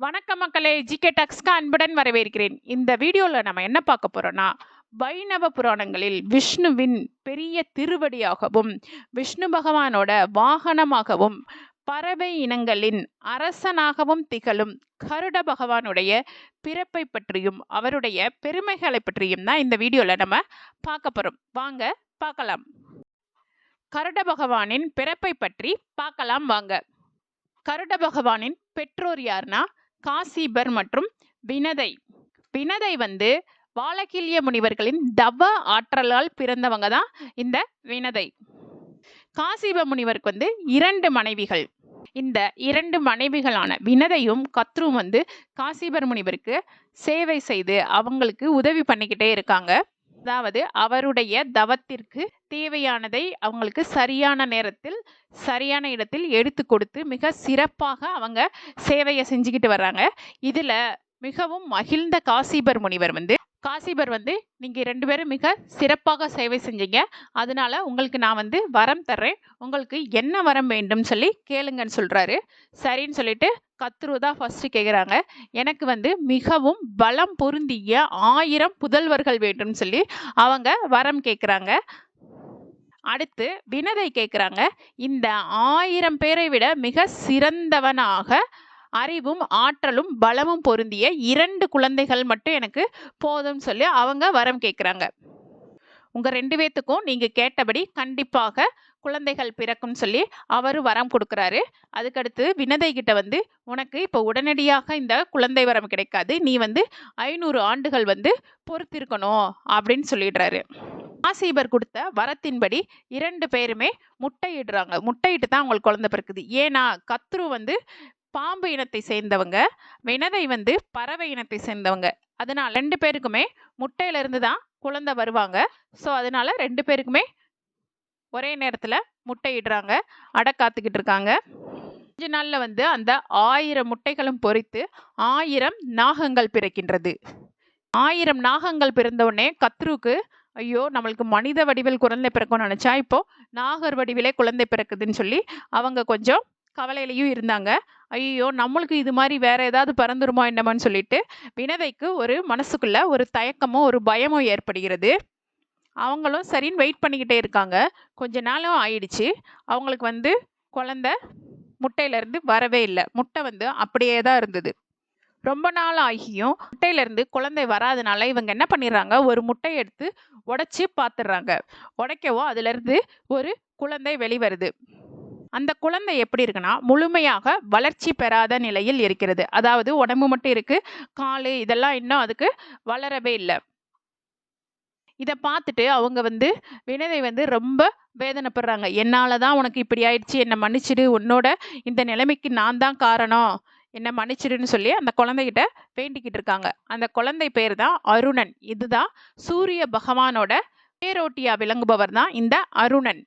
வணக்கம் மக்களே ஜிகே டக்ஸ்க்கு அன்புடன் வரவேற்கிறேன். இந்த வீடியோவில் நம்ம என்ன பார்க்க போகிறோன்னா வைணவ புராணங்களில் விஷ்ணுவின் பெரிய திருவடியாகவும் விஷ்ணு பகவானோட வாகனமாகவும் பறவை இனங்களின் அரசனாகவும் திகழும் கருட பகவானுடைய பிறப்பை பற்றியும் அவருடைய பெருமைகளை பற்றியும் தான் இந்த வீடியோவில் நம்ம பார்க்க போகிறோம் வாங்க பார்க்கலாம். கருட பகவானின் பிறப்பை பற்றி பார்க்கலாம் வாங்க. கருட பகவானின் பெற்றோர் யாருன்னா காசிபர் மற்றும் வினதை. வினதை வந்து வாழக்கிளிய முனிவர்களின் தவ ஆற்றலால் பிறந்தவங்க தான் இந்த வினதை. காசிப முனிவருக்கு வந்து இரண்டு மனைவிகள். இந்த இரண்டு மனைவிகளான வினதையும் கத்ரும் வந்து காசிபர் முனிவருக்கு சேவை செய்து அவங்களுக்கு உதவி பண்ணிக்கிட்டே இருக்காங்க. அதாவது அவருடைய தவத்திற்கு தேவையானதை அவங்களுக்கு சரியான நேரத்தில் சரியான இடத்தில் எடுத்து கொடுத்து மிக சிறப்பாக அவங்க சேவையை செஞ்சுக்கிட்டு வர்றாங்க. இதில் மிகவும் மகிழ்ந்த காசிபர் முனிவர் வந்து காசிபர் வந்து நீங்கள் ரெண்டு பேரும் மிக சிறப்பாக சேவை செஞ்சீங்க. அதனால உங்களுக்கு நான் வந்து வரம் தர்றேன். உங்களுக்கு என்ன வரம் வேண்டும் சொல்லி கேளுங்கன்னு சொல்கிறாரு சரின்னு சொல்லிட்டு கத்ருதா ஃபர்ஸ்ட் கேட்குறாங்க எனக்கு வந்து மிகவும் பலம் பொருந்திய ஆயிரம் புதல்வர்கள் வேண்டும் சொல்லி அவங்க வரம் கேட்குறாங்க அடுத்து வினதை கேட்குறாங்க இந்த ஆயிரம் பேரை விட மிக சிறந்தவனாக அறிவும் ஆற்றலும் பலமும் பொருந்திய இரண்டு குழந்தைகள் மட்டும் எனக்கு போதும்னு சொல்லி அவங்க வரம் கேட்குறாங்க உங்கள் ரெண்டு பேத்துக்கும் நீங்கள் கேட்டபடி கண்டிப்பாக குழந்தைகள் பிறக்கும் சொல்லி அவர் வரம் கொடுக்குறாரு. அதுக்கடுத்து வினதை கிட்ட வந்து உனக்கு இப்போ உடனடியாக இந்த குழந்தை வரம் கிடைக்காது. நீ வந்து ஐநூறு ஆண்டுகள் வந்து பொறுத்திருக்கணும் அப்படின்னு சொல்லிடுறாரு. ஆசீபர் கொடுத்த வரத்தின்படி இரண்டு பேருமே முட்டையிடுறாங்க. முட்டையிட்டு தான் அவங்களுக்கு குழந்தை பிறக்குது. ஏன்னா கத்ரு வந்து பாம்பு இனத்தை சேர்ந்தவங்க வினதை வந்து பறவை இனத்தை சேர்ந்தவங்க. அதனால் ரெண்டு பேருக்குமே முட்டையிலேருந்து தான் குழந்தை வருவாங்க. ஸோ அதனால ரெண்டு பேருக்குமே ஒரே நேரத்தில் முட்டையிடுறாங்க. அடை காத்துக்கிட்டு இருக்காங்க. கொஞ்ச நாளில் வந்து அந்த ஆயிரம் முட்டைகளும் பொறித்து ஆயிரம் நாகங்கள் பிறக்கின்றது. ஆயிரம் நாகங்கள் பிறந்தவுடனே கத்ருக்கு ஐயோ நம்மளுக்கு மனித வடிவில் குழந்தை பிறக்கும்னு நினச்சா இப்போ நாகர் வடிவிலே குழந்தை பிறக்குதுன்னு சொல்லி அவங்க கொஞ்சம் கவலையிலையும் இருந்தாங்க. ஐயோ நம்மளுக்கு இது மாதிரி வேற ஏதாவது பறந்துருமோ என்னமோன்னு சொல்லிட்டு வினதைக்கு ஒரு மனசுக்குள்ள ஒரு தயக்கமோ ஒரு பயமோ ஏற்படுகிறது. அவங்களும் சரின்னு வெயிட் பண்ணிக்கிட்டே இருக்காங்க. கொஞ்ச நாளும் ஆயிடுச்சு. அவங்களுக்கு வந்து குழந்த முட்டையிலேருந்து வரவே இல்லை. முட்டை வந்து அப்படியே தான் இருந்தது. ரொம்ப நாள் ஆகியும் முட்டையிலேருந்து குழந்தை வராதனால இவங்க என்ன பண்ணிடுறாங்க? ஒரு முட்டையை எடுத்து உடச்சி பார்த்துடுறாங்க உடைக்கவோ அதுலேருந்து ஒரு குழந்தை வெளிவருது. அந்த குழந்தை எப்படி இருக்குன்னா முழுமையாக வளர்ச்சி பெறாத நிலையில் இருக்கிறது. அதாவது உடம்பு மட்டும் இருக்குது காலு இதெல்லாம் இன்னும் அதுக்கு வளரவே இல்லை. இதை பார்த்துட்டு அவங்க வந்து வினதை வந்து ரொம்ப வேதனைப்படுறாங்க. என்னால் தான் உனக்கு இப்படி ஆயிடுச்சு. என்னை மன்னிச்சிடு. உன்னோட இந்த நிலைமைக்கு நான் தான் காரணம். என்னை மன்னிச்சிடுன்னு சொல்லி அந்த குழந்தைகிட்ட வேண்டிக்கிட்டு இருக்காங்க. அந்த குழந்தை பேர் தான் அருணன். இதுதான் சூரிய பகவானோட பேரோட்டியா விளங்குபவர் தான் இந்த அருணன்.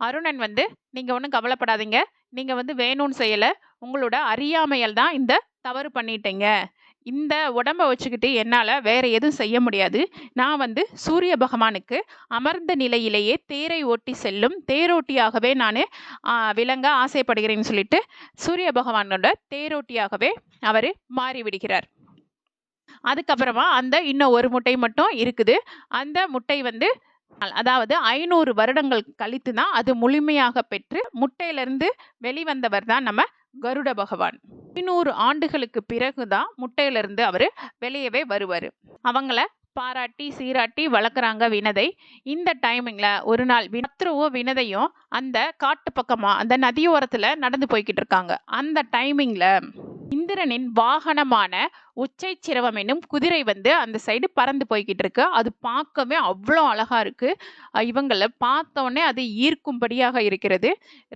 அருணன் வந்து நீங்கள் ஒன்றும் கவலைப்படாதீங்க. நீங்கள் வந்து வேணும்னு செய்யலை. உங்களோட அறியாமையால் தான் இந்த தவறு பண்ணிட்டீங்க. இந்த உடம்ப வச்சுக்கிட்டு என்னால் வேறு எதுவும் செய்ய முடியாது. நான் வந்து சூரிய பகவானுக்கு அமர்ந்த நிலையிலேயே தேரை ஓட்டி செல்லும் தேரோட்டியாகவே நான் விளங்க ஆசைப்படுகிறேன்னு சொல்லிட்டு சூரிய பகவானோட தேரோட்டியாகவே அவர் மாறிவிடுகிறார். அதுக்கப்புறமா அந்த இன்னும் ஒரு முட்டை மட்டும் இருக்குது. அந்த முட்டை வந்து அதாவது ஐநூறு வருடங்கள் கழித்து தான் அது முழுமையாக பெற்று முட்டையிலிருந்து வெளிவந்தவர் தான் நம்ம கருட பகவான். ஐநூறு ஆண்டுகளுக்கு பிறகுதான் முட்டையிலிருந்து அவர் வெளியவே வருவார். அவங்கள பாராட்டி சீராட்டி வளர்க்குறாங்க வினதை. இந்த டைமிங்கில் ஒரு நாள் வினத்ருவும் வினதையும் அந்த காட்டு பக்கமாக அந்த நதியோரத்தில் நடந்து போய்கிட்டு இருக்காங்க. அந்த டைமிங்கில் இந்திரனின் வாகனமான உச்சை சிரவம் என்னும் குதிரை வந்து அந்த சைடு பறந்து போய்கிட்டு இருக்கு. அது பார்க்கவே அவ்வளோ அழகாக இருக்குது இவங்களை பார்த்தோன்னே அது ஈர்க்கும்படியாக இருக்கிறது.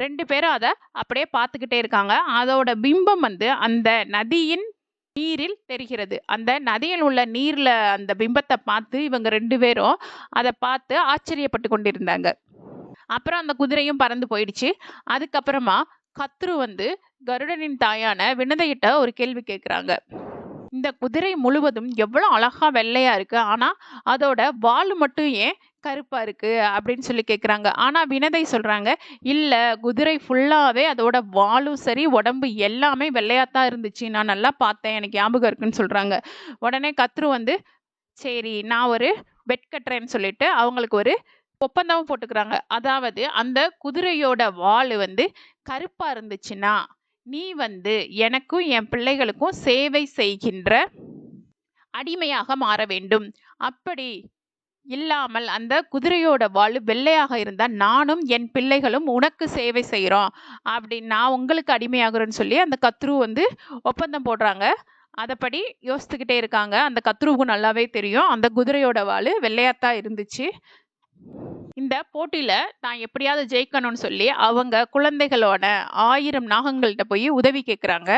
ரெண்டு பேரும் அதை அப்படியே பார்த்துக்கிட்டே இருக்காங்க. அதோட பிம்பம் வந்து அந்த நதியின் நீரில் தெரிகிறது. அந்த நதியில் உள்ள நீரில் அந்த பிம்பத்தை பார்த்து இவங்க ரெண்டு பேரும் அதை பார்த்து ஆச்சரியப்பட்டு கொண்டிருந்தாங்க. அப்புறம் அந்த குதிரையும் பறந்து போயிடுச்சு. அதுக்கப்புறமா கத்ரு வந்து கருடனின் தாயான வினதையிட்ட ஒரு கேள்வி கேட்குறாங்க. இந்த குதிரை முழுவதும் எவ்வளோ அழகா வெள்ளையா இருக்கு. ஆனால் அதோட வால் மட்டும் ஏன் கருப்பாக இருக்குது அப்படின்னு சொல்லி கேட்குறாங்க ஆனால் வினதை சொல்கிறாங்க இல்லை குதிரை ஃபுல்லாகவே அதோட வாலும் சரி உடம்பு எல்லாமே வெள்ளையாத்தான் இருந்துச்சு. நான் நல்லா பார்த்தேன் எனக்கு ஞாபகம் இருக்குன்னு சொல்கிறாங்க உடனே கத்ரு வந்து சரி நான் ஒரு பெட் கட்டுறேன்னு சொல்லிட்டு அவங்களுக்கு ஒரு ஒப்பந்தமும் போட்டுக்கிறாங்க. அதாவது அந்த குதிரையோட வால் வந்து கருப்பாக இருந்துச்சுன்னா நீ வந்து எனக்கும் என் பிள்ளைகளுக்கும் சேவை செய்கின்ற அடிமையாக மாற வேண்டும். அப்படி இல்லாமல் அந்த குதிரையோட வால் வெள்ளையாக இருந்தால் நானும் என் பிள்ளைகளும் உனக்கு சேவை செய்கிறோம் அப்படின்னு நான் உங்களுக்கு அடிமையாகிறேன்னு சொல்லி அந்த கத்ரு வந்து ஒப்பந்தம் போடுறாங்க. அதைப்படி யோசித்துக்கிட்டே இருக்காங்க. அந்த கத்ருவுக்கு நல்லாவே தெரியும். அந்த குதிரையோட வால் வெள்ளையாத்தான் இருந்துச்சு. இந்த போட்டியில் நான் எப்படியாவது ஜெயிக்கணும்னு சொல்லி அவங்க குழந்தைகளோட ஆயிரம் நாகங்கள்கிட்ட போய் உதவி கேட்குறாங்க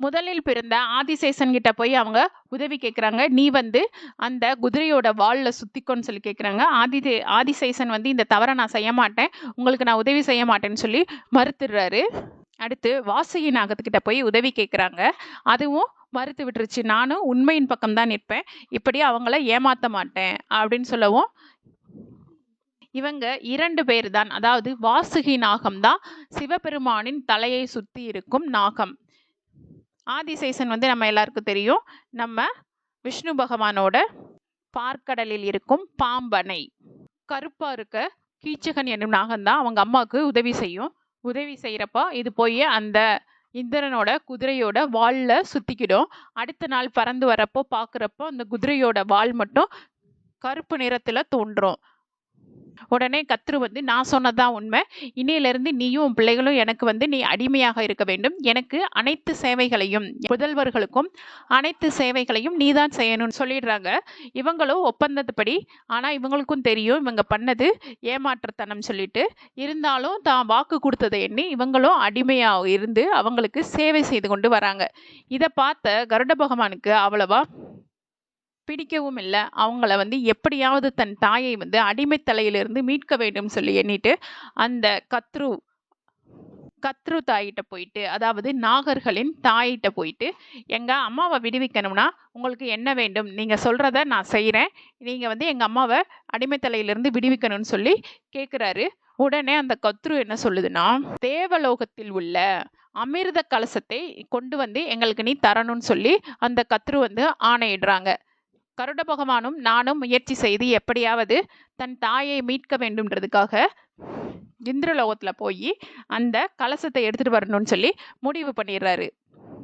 முதலில் பிறந்த ஆதிசேஷன் கிட்ட போய் அவங்க உதவி கேட்குறாங்க நீ வந்து அந்த குதிரையோட வாலில் சுத்திக்கோன்னு சொல்லி கேட்குறாங்க ஆதி ஆதிசேஷன் வந்து இந்த தவறை நான் செய்ய மாட்டேன். உங்களுக்கு நான் உதவி செய்ய மாட்டேன்னு சொல்லி மறுத்துடுறாரு. அடுத்து வாசுகி நாகத்துக்கிட்ட போய் உதவி கேட்குறாங்க அதுவும் மறுத்து விட்டுருச்சு. நானும் உண்மையின் பக்கம் தான் நிற்பேன். இப்படி அவங்கள ஏமாற்ற மாட்டேன் அப்படின்னு சொல்லவும் இவங்க இரண்டு பேர் தான் அதாவது வாசுகி நாகம் தான் சிவபெருமானின் தலையை சுற்றி இருக்கும் நாகம். ஆதிசேஷன் வந்து நம்ம எல்லாருக்கும் தெரியும். நம்ம விஷ்ணு பகவானோட பார்க்கடலில் இருக்கும் பாம்பனை. கருப்பாக இருக்க கீச்சகன் என்னும் நாகம்தான் அவங்க அம்மாவுக்கு உதவி செய்யும். உதவி செய்கிறப்போ இது போய் அந்த இந்திரனோட குதிரையோட வாலில் சுற்றிக்கிடும் அடுத்த நாள் பறந்து வரப்போ பார்க்குறப்போ அந்த குதிரையோட வால் மட்டும் கருப்பு நிறத்தில் தோன்றும். உடனே கத்ரு வந்து நான் சொன்னதான் உண்மை. இன்னையிலிருந்து நீயும் உன் பிள்ளைகளும் எனக்கு வந்து நீ அடிமையாக இருக்க வேண்டும். எனக்கு அனைத்து சேவைகளையும் புதல்வர்களுக்கும் அனைத்து சேவைகளையும் நீ தான் செய்யணும்னு சொல்லிடுறாங்க. இவங்களும் ஒப்பந்தத்துப்படி ஆனால் இவங்களுக்கும் தெரியும் இவங்க பண்ணது ஏமாற்றத்தனம் சொல்லிட்டு. இருந்தாலும் தான் வாக்கு கொடுத்ததை எண்ணி இவங்களும் அடிமையாக இருந்து அவங்களுக்கு சேவை செய்து கொண்டு வராங்க. இதை பார்த்த கருட பகவானுக்கு அவ்வளவா பிடிக்கவும் இல்லை. அவங்கள வந்து எப்படியாவது தன் தாயை வந்து அடிமைத்தலையிலிருந்து மீட்க வேண்டும் சொல்லி எண்ணிட்டு அந்த கத்ரு கத்ரு தாயிட்ட போயிட்டு அதாவது நாகர்களின் தாயிட்ட போயிட்டு எங்கள் அம்மாவை விடுவிக்கணும்னா உங்களுக்கு என்ன வேண்டும்? நீங்கள் சொல்கிறத நான் செய்கிறேன் நீங்கள் வந்து எங்கள் அம்மாவை அடிமைத்தலையிலிருந்து விடுவிக்கணும்னு சொல்லி கேட்குறாரு உடனே அந்த கத்ரு என்ன சொல்லுதுன்னா தேவலோகத்தில் உள்ள அமிர்த கலசத்தை கொண்டு வந்து எங்களுக்கு நீ தரணும்னு சொல்லி அந்த கத்ரு வந்து ஆணையிடுறாங்க. கருட பகவானும் நானும் முயற்சி செய்து எப்படியாவது தன் தாயை மீட்க வேண்டும்ன்றதுக்காக இந்திரலோகத்தில் போய் அந்த கலசத்தை எடுத்துகிட்டு வரணும்னு சொல்லி முடிவு பண்ணிடுறாரு.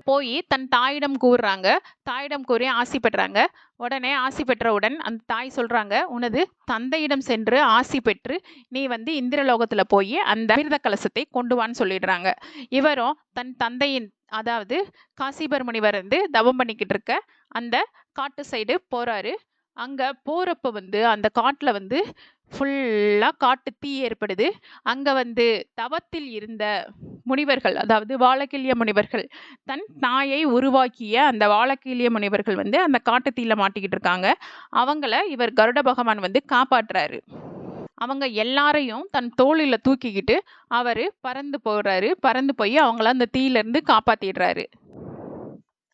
போய் தன் தாயிடம் கூறுறாங்க. தாயிடம் கூறி ஆசி பெற்றாங்க. உடனே ஆசி பெற்றவுடன் அந்த தாய் சொல்கிறாங்க உனது தந்தையிடம் சென்று ஆசி பெற்று நீ வந்து இந்திரலோகத்தில் போய் அந்த அமிர்த கலசத்தை கொண்டு வான்னு சொல்லிடுறாங்க. இவரும் தன் தந்தையின் அதாவது காசிபர் முனிவர் வந்து தவம் பண்ணிக்கிட்டு இருக்க அந்த காட்டு சைடு போகிறாரு அங்கே போகிறப்ப வந்து அந்த காட்டில் வந்து ஃபுல்லாக காட்டு தீ ஏற்படுது. அங்கே வந்து தவத்தில் இருந்த முனிவர்கள் அதாவது வாழக்கிளிய முனிவர்கள் தன் தாயை உருவாக்கிய அந்த வாழக்கிளிய முனிவர்கள் வந்து அந்த காட்டு தீயில மாட்டிக்கிட்டு இருக்காங்க. அவங்கள இவர் கருட பகவான் வந்து காப்பாற்றுறாரு. அவங்க எல்லாரையும் தன் தோளில் தூக்கிக்கிட்டு அவர் பறந்து போகிறாரு பறந்து போய் அவங்கள அந்த தீயிலேருந்து காப்பாற்றிடுறாரு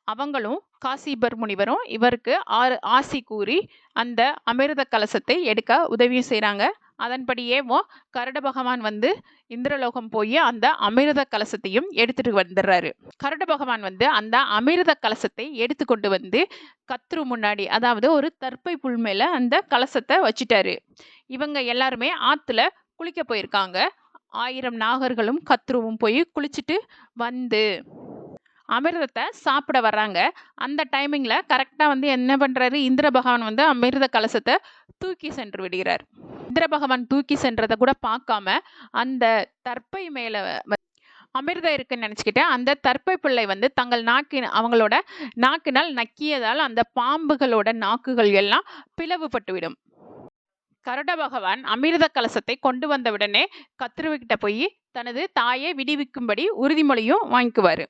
அவங்களும் காசிபர் முனிவரும் இவருக்கு ஆறு ஆசி கூறி அந்த அமிர்த கலசத்தை எடுக்க உதவியும் செய்கிறாங்க அதன்படியேவோ கருட பகவான் வந்து இந்திரலோகம் போய் அந்த அமிர்த கலசத்தையும் எடுத்துட்டு வந்துடுறாரு கருட பகவான் வந்து அந்த அமிர்த கலசத்தை எடுத்து கொண்டு வந்து கத்ரு முன்னாடி அதாவது ஒரு தற்பை புல் மேல அந்த கலசத்தை வச்சுட்டாரு. இவங்க எல்லாருமே ஆத்துல குளிக்க போயிருக்காங்க. ஆயிரம் நாகர்களும் கத்ருவும் போய் குளிச்சுட்டு வந்து அமிர்தத்தை சாப்பிட வர்றாங்க. அந்த டைமிங்கில் கரெக்டாக வந்து என்ன பண்ணுறாரு இந்திர பகவான் வந்து அமிர்த கலசத்தை தூக்கி சென்று விடுகிறார். இந்திர பகவான் தூக்கி சென்றதை கூட பார்க்காம அந்த தற்பை மேலே அமிர்தம் இருக்குன்னு நினச்சிக்கிட்டு அந்த தற்பை பிள்ளை வந்து தங்கள் நாக்கின் அவங்களோட நாக்கினால் நக்கியதால் அந்த பாம்புகளோட நாக்குகள் எல்லாம் பிளவுபட்டுவிடும். கருட பகவான் அமிர்த கலசத்தை கொண்டு வந்தவுடனே கத்திருவிக்கிட்ட போய் தனது தாயை விடுவிக்கும்படி உறுதிமொழியும் வாங்கிக்குவார்.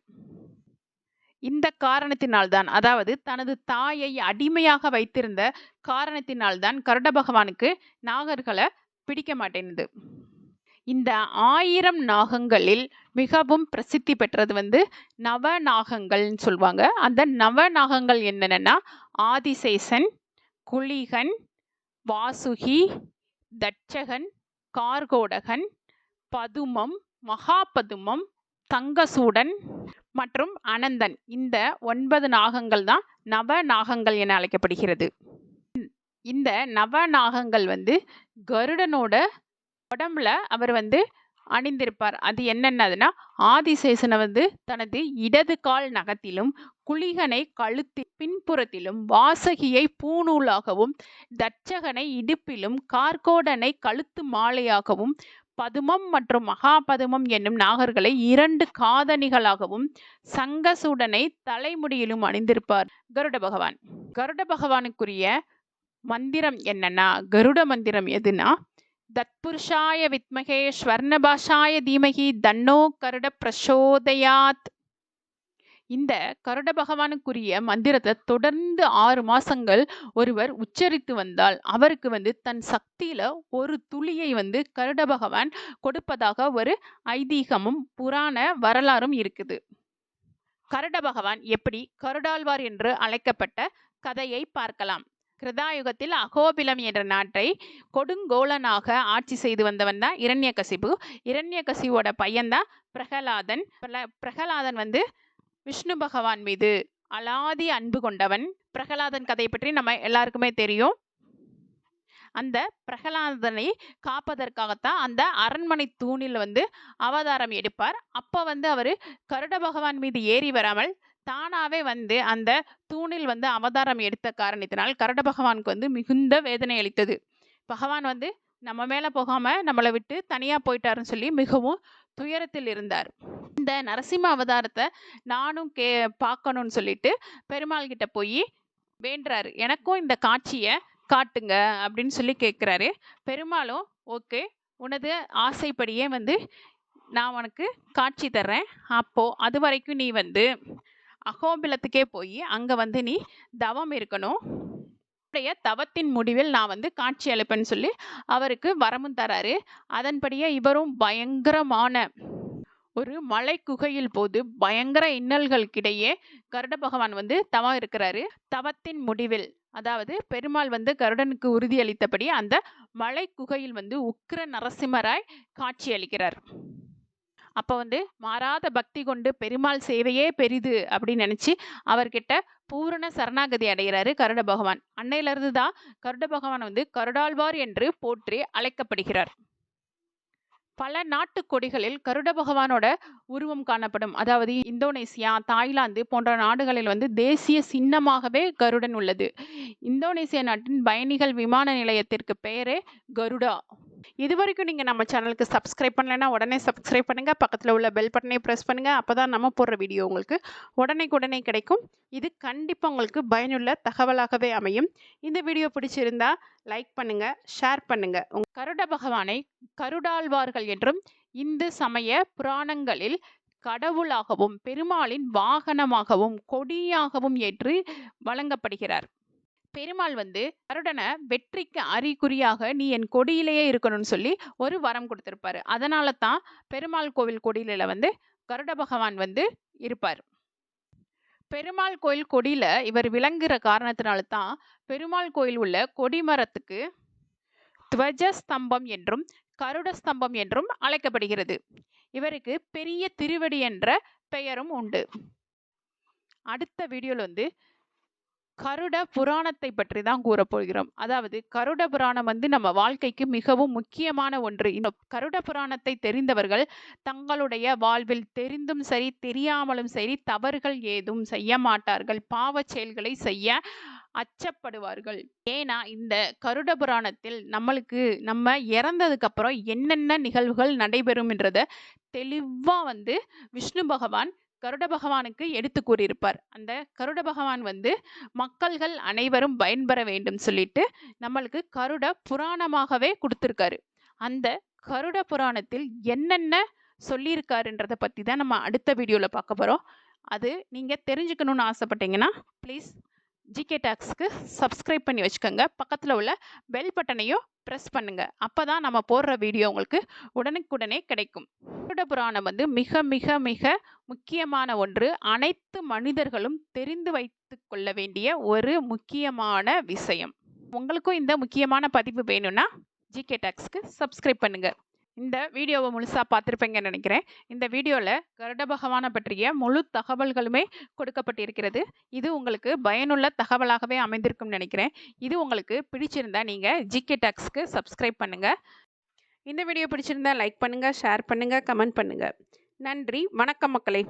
இந்த காரணத்தினால்தான் அதாவது தனது தாயை அடிமையாக வைத்திருந்த காரணத்தினால்தான் கருட பகவானுக்கு நாகர்களை பிடிக்க மாட்டேனுது இந்த ஆயிரம் நாகங்களில் மிகவும் பிரசித்தி பெற்றது வந்து நவநாகங்கள்னு சொல்லுவாங்க அந்த நவநாகங்கள் என்னென்னா ஆதிசேசன் குளிகன் வாசுகி தட்சகன் கார்கோடகன் பதுமம் மகாபதுமம் தங்கசூடன் மற்றும் அனந்தன். இந்த ஒன்பது நாகங்கள் தான் நவ நாகங்கள் என அழைக்கப்படுகிறது. இந்த நவ நாகங்கள் வந்து கருடனோட உடம்புல அவர் வந்து அணிந்திருப்பார். அது என்னென்னதுன்னா ஆதிசேஷனை வந்து தனது இடது கால் நகத்திலும் குளிகனை கழுத்தி பின்புறத்திலும் வாசகியை பூநூலாகவும் தட்சகனை இடுப்பிலும் கார்கோடனை கழுத்து மாலையாகவும் பதுமம் மற்றும் மகாபதுமம் என்னும் நாகர்களை இரண்டு காதணிகளாகவும் சங்கசூடனை தலைமுடியிலும் அணிந்திருப்பார். கருட பகவான். கருட பகவானுக்குரிய மந்திரம் என்னன்னா கருட மந்திரம் எதுனா தத்புருஷாய வித்மகே ஸ்வர்ணபாஷாய தீமகி தன்னோ கருட பிரசோதயாத் இந்த கருட பகவானுக்குரிய மந்திரத்தை தொடர்ந்து ஆறு மாசங்கள் ஒருவர் உச்சரித்து வந்தால் அவருக்கு வந்து தன் சக்தியில ஒரு துளியை வந்து கருட பகவான் கொடுப்பதாக ஒரு ஐதீகமும் புராண வரலாறும் இருக்குது. கருட பகவான் எப்படி கருடாழ்வார் என்று அழைக்கப்பட்ட கதையை பார்க்கலாம். கிருதாயுகத்தில் அகோபிலம் என்ற நாட்டை கொடுங்கோலனாக ஆட்சி செய்து வந்தவன் தான் இரண்யகசிபு. இரண்யகசிவோட பையன்தான் பிரகலாதன். பிரகலாதன் வந்து விஷ்ணு பகவான் மீது அலாதி அன்பு கொண்டவன் பிரகலாதன் கதை பற்றி நம்ம எல்லாருக்குமே தெரியும். அந்த பிரகலாதனை காப்பதற்காகத்தான் அந்த அரண்மனை தூணில் வந்து அவதாரம் எடுப்பார். அப்போ வந்து அவர் கருட பகவான் மீது ஏறி வராமல் தானாவே வந்து அந்த தூணில் வந்து அவதாரம் எடுத்த காரணத்தினால் கருட பகவானுக்கு வந்து மிகுந்த வேதனை அளித்தது. பகவான் வந்து நம்ம மேல போகாம நம்மளை விட்டு தனியா போயிட்டாருன்னு சொல்லி மிகவும் துயரத்தில் இருந்தார். இந்த நரசிம்ம அவதாரத்தை நானும் கே பார்க்கணும்னு சொல்லிட்டு பெருமாள் கிட்ட போய் வேண்டுறாரு. எனக்கும் இந்த காட்சியை காட்டுங்க அப்படின்னு சொல்லி கேட்குறாரு பெருமாளும் ஓகே உனது ஆசைப்படியே வந்து நான் உனக்கு காட்சி தர்றேன். அப்போது அது வரைக்கும் நீ வந்து அகோபிலத்துக்கே போய் அங்கே வந்து நீ தவம் இருக்கணும். உன்னுடைய தவத்தின் முடிவில் நான் வந்து காட்சி அளிப்பேன்னு சொல்லி அவருக்கு வரமும் தராரு. அதன்படியே இவரும் பயங்கரமான ஒரு மலை குகையில் போது பயங்கர இன்னல்களுக்கிடையே கருட பகவான் வந்து தவம் இருக்கிறாரு. தவத்தின் முடிவில் அதாவது பெருமாள் வந்து கருடனுக்கு உறுதியளித்தபடி அந்த மலை குகையில் வந்து உக்கிர நரசிம்மராய் காட்சி அளிக்கிறார். அப்போ வந்து மாறாத பக்தி கொண்டு பெருமாள் சேவையே பெரிது அப்படின்னு நினச்சி அவர்கிட்ட பூரண சரணாகதி அடைகிறாரு கருட பகவான். அன்னையிலிருந்து தான் கருட பகவான் வந்து கருடாழ்வார் என்று போற்றி அழைக்கப்படுகிறார். பல நாட்டு கொடிகளில் கருட பகவானோட உருவம் காணப்படும். அதாவது இந்தோனேசியா தாய்லாந்து போன்ற நாடுகளில் வந்து தேசிய சின்னமாகவே கருடன் உள்ளது. இந்தோனேசிய நாட்டின் பயணிகள் விமான நிலையத்திற்கு பெயரே கருடா. இது வரைக்கும் நீங்கள் நம்ம சேனலுக்கு சப்ஸ்கிரைப் பண்ணலைன்னா உடனே சப்ஸ்கிரைப் பண்ணுங்கள் பக்கத்தில் உள்ள பெல் பட்டனை ப்ரெஸ் பண்ணுங்கள் அப்போ தான் நம்ம போடுற வீடியோ உங்களுக்கு உடனே கிடைக்கும். இது கண்டிப்பாக உங்களுக்கு பயனுள்ள தகவலாகவே அமையும். இந்த வீடியோ பிடிச்சிருந்தா லைக் பண்ணுங்கள் ஷேர் பண்ணுங்கள் உங்கள் கருட பகவானை கருடாழ்வார்கள் என்றும் இந்து சமய புராணங்களில் கடவுளாகவும் பெருமாளின் வாகனமாகவும் கொடியாகவும் ஏற்று வழங்கப்படுகிறார். பெருமாள் வந்து கருடனை வெற்றிக்கு அறிகுறியாக நீ என் கொடியிலேயே இருக்கணும்னு சொல்லி ஒரு வரம் கொடுத்துருப்பாரு. அதனால தான் பெருமாள் கோவில் கொடியில வந்து கருட பகவான் வந்து இருப்பார். பெருமாள் கோயில் கொடியில இவர் விளங்குற காரணத்தினால தான் பெருமாள் கோயில் உள்ள கொடிமரத்துக்கு துவஜ ஸ்தம்பம் என்றும் கருட ஸ்தம்பம் என்றும் அழைக்கப்படுகிறது. இவருக்கு பெரிய திருவடி என்ற பெயரும் உண்டு. அடுத்த வீடியோல வந்து கருட புராணத்தை பற்றி தான் கூறப்போகிறோம். அதாவது கருட புராணம் வந்து நம்ம வாழ்க்கைக்கு மிகவும் முக்கியமான ஒன்று. இந்த கருட புராணத்தை தெரிந்தவர்கள் தங்களுடைய வாழ்வில் தெரிந்தும் சரி தெரியாமலும் சரி தவறுகள் ஏதும் செய்ய மாட்டார்கள். பாவச் செயல்களை செய்ய அச்சப்படுவார்கள். ஏன்னா இந்த கருட புராணத்தில் நம்மளுக்கு நம்ம இறந்ததுக்கு அப்புறம் என்னென்ன நிகழ்வுகள் நடைபெறும்ன்றத தெளிவாக வந்து விஷ்ணு பகவான் கருட பகவானுக்கு எடுத்து கூறியிருப்பார். அந்த கருட பகவான் வந்து மக்கள்கள் அனைவரும் பயன்பெற வேண்டும் சொல்லிட்டு நம்மளுக்கு கருட புராணமாகவே கொடுத்துருக்காரு. அந்த கருட புராணத்தில் என்னென்ன சொல்லியிருக்காருன்றதை பற்றி தான் நம்ம அடுத்த வீடியோவில் பார்க்க போகிறோம் அது நீங்கள் தெரிஞ்சுக்கணும்னு ஆசைப்பட்டீங்கன்னா ப்ளீஸ் ஜிகே டாக்ஸ்க்கு சப்ஸ்கிரைப் பண்ணி வச்சுக்கோங்க. பக்கத்தில் உள்ள பெல் பட்டனையும் ப்ரெஸ் பண்ணுங்கள் அப்போ தான் நம்ம போடுற வீடியோ உங்களுக்கு உடனுக்குடனே கிடைக்கும். கருட புராணம் வந்து மிக மிக மிக முக்கியமான ஒன்று. அனைத்து மனிதர்களும் தெரிந்து வைத்து கொள்ள வேண்டிய ஒரு முக்கியமான விஷயம். உங்களுக்கும் இந்த முக்கியமான பதிவு வேணும்னா ஜிகே டாக்ஸ்க்கு சப்ஸ்கிரைப் பண்ணுங்கள் இந்த வீடியோவை முழுசாக பார்த்துருப்பீங்கன்னு நினைக்கிறேன். இந்த வீடியோவில் கருட பகவானை பற்றிய முழு தகவல்களுமே கொடுக்கப்பட்டிருக்கிறது. இது உங்களுக்கு பயனுள்ள தகவலாகவே அமைந்திருக்கும்னு நினைக்கிறேன். இது உங்களுக்கு பிடிச்சிருந்தா நீங்கள் ஜிகே டாக்ஸ்க்கு சப்ஸ்கிரைப் பண்ணுங்கள் இந்த வீடியோ பிடிச்சிருந்தா லைக் பண்ணுங்கள் ஷேர் பண்ணுங்கள் கமெண்ட் பண்ணுங்கள் நன்றி வணக்கம் மக்களே.